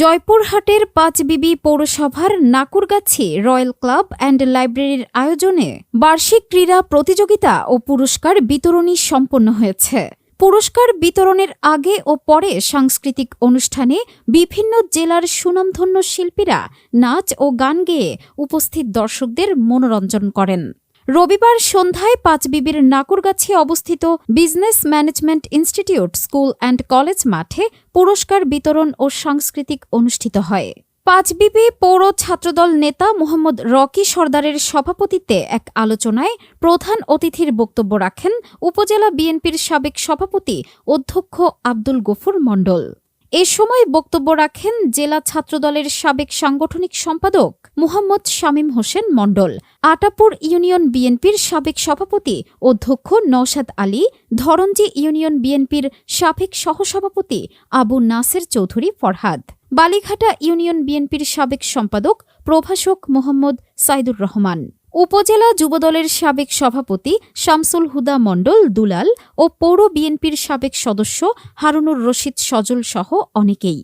জয়পুরহাটের পাঁচবিবি পৌরসভার নাকুরগাছি royal club and লাইব্রেরির আয়োজনে বার্ষিক ক্রীড়া প্রতিযোগিতা ও পুরস্কার বিতরণী সম্পন্ন হয়েছে। পুরস্কার বিতরণের আগে ও পরে সাংস্কৃতিক অনুষ্ঠানে বিভিন্ন জেলার সুনামধন্য শিল্পীরা নাচ ও গান গেয়ে উপস্থিত দর্শকদের মনোরঞ্জন করেন। রবিবার সন্ধ্যায় পাঁচবিবির নাকুরগাছি অবস্থিত business management institute school and college মাঠে পুরস্কার বিতরণ ও সাংস্কৃতিক অনুষ্ঠিত হয়। পাঁচবিবি পৌর ছাত্রদল নেতা মোহাম্মদ রকি সর্দারের সভাপতিত্বে এক আলোচনায় প্রধান অতিথির বক্তব্য রাখেন উপজেলা বিএনপির সাবেক সভাপতি অধ্যক্ষ আব্দুল গফুর মণ্ডল। এ সময় বক্তব্য রাখেন জেলা ছাত্রদলের সাবেক সাংগঠনিক সম্পাদক মোহাম্মদ শামীম হোসেন মণ্ডল। আটাপুর ইউনিয়ন বিএনপির সাবেক সভাপতি অধ্যক্ষ নওশাদ আলী ধরঞ্জি ইউনিয়ন বিএনপির সাবেক সহসভাপতি আবু নাসের চৌধুরী ফরহাদ। বালিঘাটা ইউনিয়ন বিএনপির সাবেক সম্পাদক প্রভাষক মোহাম্মদ সাইদুর রহমান। উপজেলা যুবদলের সাবেক সভাপতি শামসুল হুদা মণ্ডল, দুলাল ও পৌর বিএনপির সাবেক সদস্য হারুনুর রশিদ সজল সহ অনেকেই।